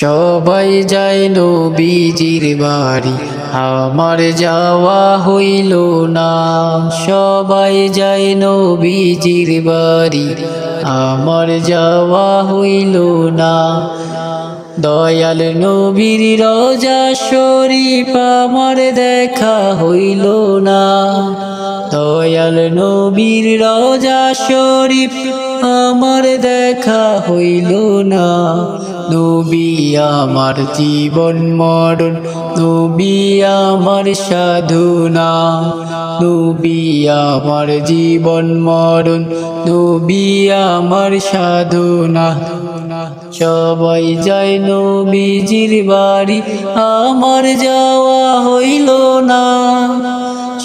সবাই যায় নবীজির বাড়ি। আমার যাওয়া হইল না, সবাই যায় নবীজির বাড়ি। আমার যাওয়া হইল না, দয়াল নবীর রোজা শরীফ আমার দেখা হইল না। দয়াল নবীর রোজা শরীফ আমার দেখা হইল না। নবী আমার জীবন মরণ, নবী আমার সাধুনা। নবী আমার জীবন মরণ, নবী আমার সাধুনা। সবাই যায় নবীজির বাড়ি, আমার যাওয়া হইল না।